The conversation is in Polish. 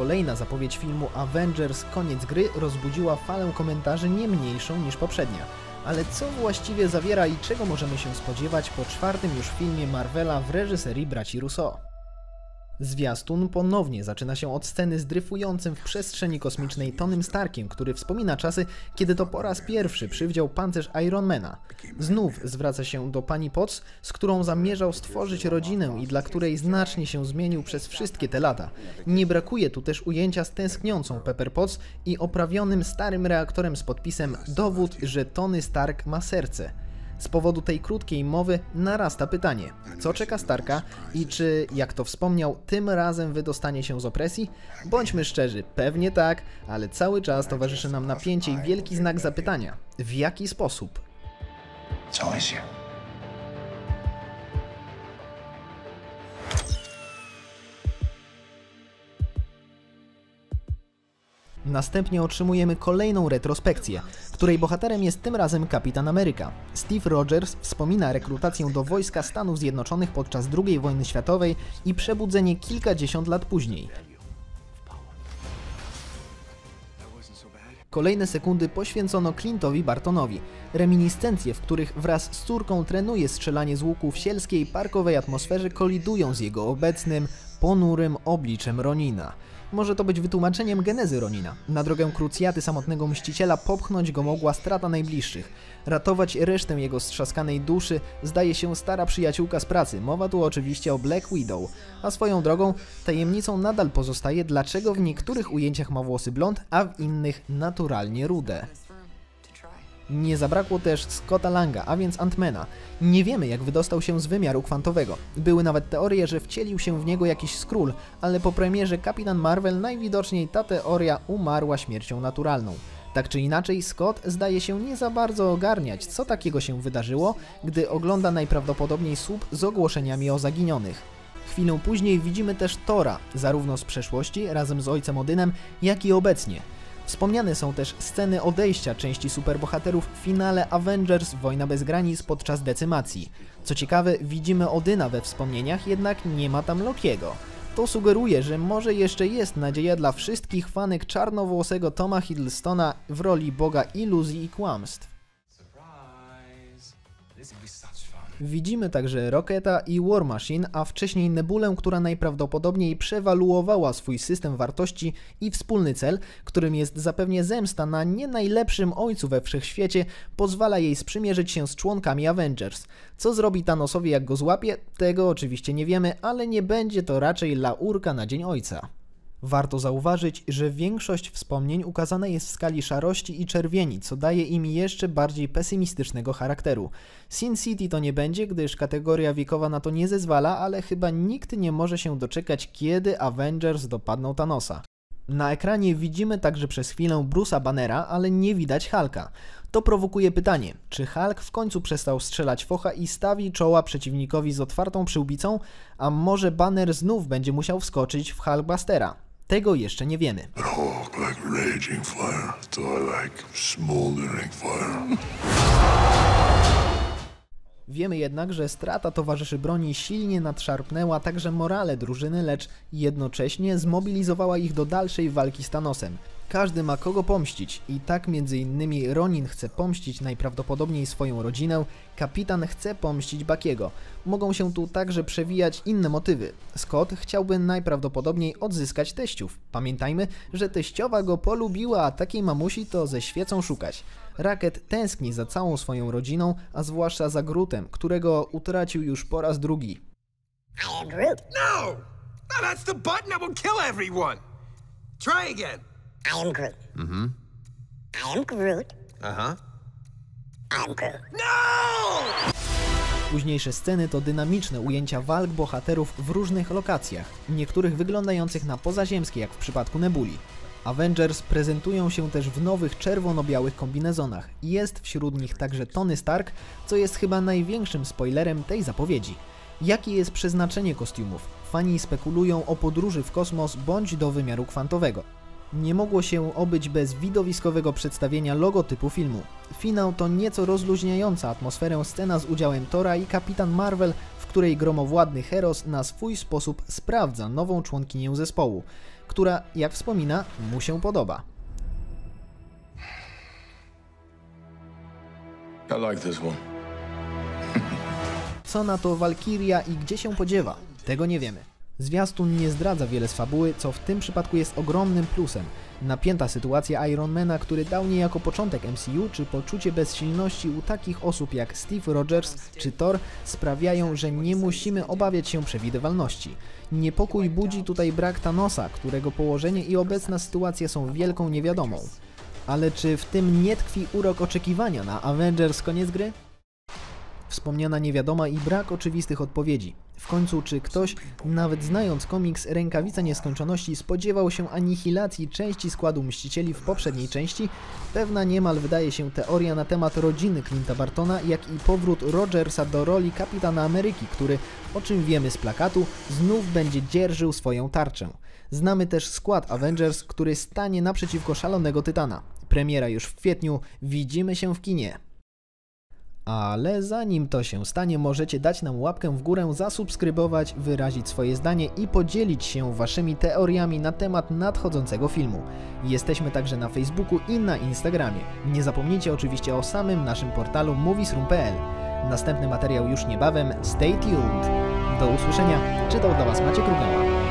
kolejna zapowiedź filmu Avengers Koniec gry rozbudziła falę komentarzy nie mniejszą niż poprzednia. Ale co właściwie zawiera i czego możemy się spodziewać po czwartym już filmie Marvela w reżyserii braci Russo? Zwiastun ponownie zaczyna się od sceny z dryfującym w przestrzeni kosmicznej Tonym Starkiem, który wspomina czasy, kiedy to po raz pierwszy przywdział pancerz Ironmana. Znów zwraca się do pani Potts, z którą zamierzał stworzyć rodzinę i dla której znacznie się zmienił przez wszystkie te lata. Nie brakuje tu też ujęcia z tęskniącą Pepper Potts i oprawionym starym reaktorem z podpisem Dowód, że Tony Stark ma serce. Z powodu tej krótkiej mowy narasta pytanie, co czeka Starka i czy, jak to wspomniał, tym razem wydostanie się z opresji? Bądźmy szczerzy, pewnie tak, ale cały czas towarzyszy nam napięcie i wielki znak zapytania. W jaki sposób? It's always Następnie otrzymujemy kolejną retrospekcję, której bohaterem jest tym razem Kapitan Ameryka. Steve Rogers wspomina rekrutację do wojska Stanów Zjednoczonych podczas II wojny światowej i przebudzenie kilkadziesiąt lat później. Kolejne sekundy poświęcono Clintowi Bartonowi. Reminiscencje, w których wraz z córką trenuje strzelanie z łuku w sielskiej, parkowej atmosferze kolidują z jego obecnym, ponurym obliczem Ronina. Może to być wytłumaczeniem genezy Ronina. Na drogę krucjaty samotnego mściciela popchnąć go mogła strata najbliższych. Ratować resztę jego strzaskanej duszy zdaje się stara przyjaciółka z pracy. Mowa tu oczywiście o Black Widow. A swoją drogą tajemnicą nadal pozostaje, dlaczego w niektórych ujęciach ma włosy blond, a w innych naturalnie rude. Nie zabrakło też Scotta Langa, a więc Antmana. Nie wiemy, jak wydostał się z wymiaru kwantowego. Były nawet teorie, że wcielił się w niego jakiś skról, ale po premierze Kapitan Marvel najwidoczniej ta teoria umarła śmiercią naturalną. Tak czy inaczej, Scott zdaje się nie za bardzo ogarniać, co takiego się wydarzyło, gdy ogląda najprawdopodobniej słup z ogłoszeniami o zaginionych. Chwilę później widzimy też Tora, zarówno z przeszłości razem z ojcem Odynem, jak i obecnie. Wspomniane są też sceny odejścia części superbohaterów w finale Avengers Wojna bez granic podczas decymacji. Co ciekawe, widzimy Odyna we wspomnieniach, jednak nie ma tam Lokiego. To sugeruje, że może jeszcze jest nadzieja dla wszystkich fanek czarnowłosego Toma Hiddlestona w roli boga iluzji i kłamstw. Widzimy także Rocketa i War Machine, a wcześniej Nebulę, która najprawdopodobniej przewaluowała swój system wartości i wspólny cel, którym jest zapewnie zemsta na nie najlepszym ojcu we wszechświecie, pozwala jej sprzymierzyć się z członkami Avengers. Co zrobi Thanosowi jak go złapie, tego oczywiście nie wiemy, ale nie będzie to raczej laurka na Dzień Ojca. Warto zauważyć, że większość wspomnień ukazana jest w skali szarości i czerwieni, co daje im jeszcze bardziej pesymistycznego charakteru. Sin City to nie będzie, gdyż kategoria wiekowa na to nie zezwala, ale chyba nikt nie może się doczekać, kiedy Avengers dopadną Thanosa. Na ekranie widzimy także przez chwilę Bruce'a Bannera, ale nie widać Hulka. To prowokuje pytanie, czy Hulk w końcu przestał strzelać focha i stawi czoła przeciwnikowi z otwartą przyłbicą, a może Banner znów będzie musiał wskoczyć w Hulkbustera? Tego jeszcze nie wiemy. Wiemy jednak, że strata towarzyszy broni silnie nadszarpnęła także morale drużyny, lecz jednocześnie zmobilizowała ich do dalszej walki z Thanosem. Każdy ma kogo pomścić i tak między innymi Ronin chce pomścić najprawdopodobniej swoją rodzinę, kapitan chce pomścić Bakiego. Mogą się tu także przewijać inne motywy. Scott chciałby najprawdopodobniej odzyskać teściów. Pamiętajmy, że teściowa go polubiła, a takiej mamusi to ze świecą szukać. Racket tęskni za całą swoją rodziną, a zwłaszcza za Grutem, którego utracił już po raz drugi. Groot. No! No, that's the button that will kill everyone! Try again. I am Groot. Mm-hmm. I am Groot. Huh. I am Groot. No! Późniejsze sceny to dynamiczne ujęcia walk bohaterów w różnych lokacjach, niektórych wyglądających na pozaziemskie, jak w przypadku Nebuli. Avengers prezentują się też w nowych czerwono-białych kombinezonach. Jest wśród nich także Tony Stark, co jest chyba największym spoilerem tej zapowiedzi. Jakie jest przeznaczenie kostiumów? Fani spekulują o podróży w kosmos bądź do wymiaru kwantowego. Nie mogło się obyć bez widowiskowego przedstawienia logotypu filmu. Finał to nieco rozluźniająca atmosferę scena z udziałem Tora i Kapitan Marvel, w której gromowładny Heros na swój sposób sprawdza nową członkinię zespołu. która, jak wspomina, mu się podoba. I like this one. Co na to Walkiria i gdzie się podziewa? Tego nie wiemy. Zwiastun nie zdradza wiele z fabuły, co w tym przypadku jest ogromnym plusem. Napięta sytuacja Ironmana, który dał niejako początek MCU, czy poczucie bezsilności u takich osób jak Steve Rogers czy Thor sprawiają, że nie musimy obawiać się przewidywalności. Niepokój budzi tutaj brak Thanosa, którego położenie i obecna sytuacja są wielką niewiadomą. Ale czy w tym nie tkwi urok oczekiwania na Avengers koniec gry? Wspomniana niewiadoma i brak oczywistych odpowiedzi. W końcu, czy ktoś, nawet znając komiks Rękawica Nieskończoności, spodziewał się anihilacji części składu Mścicieli w poprzedniej części? Pewna niemal wydaje się teoria na temat rodziny Clint'a Bartona, jak i powrót Rogersa do roli Kapitana Ameryki, który, o czym wiemy z plakatu, znów będzie dzierżył swoją tarczę. Znamy też skład Avengers, który stanie naprzeciwko szalonego Tytana. Premiera już w kwietniu, widzimy się w kinie. Ale zanim to się stanie, możecie dać nam łapkę w górę, zasubskrybować, wyrazić swoje zdanie i podzielić się waszymi teoriami na temat nadchodzącego filmu. Jesteśmy także na Facebooku i na Instagramie. Nie zapomnijcie oczywiście o samym naszym portalu moviesroom.pl. Następny materiał już niebawem, stay tuned. Do usłyszenia, czytał dla Was Maciek Rugała.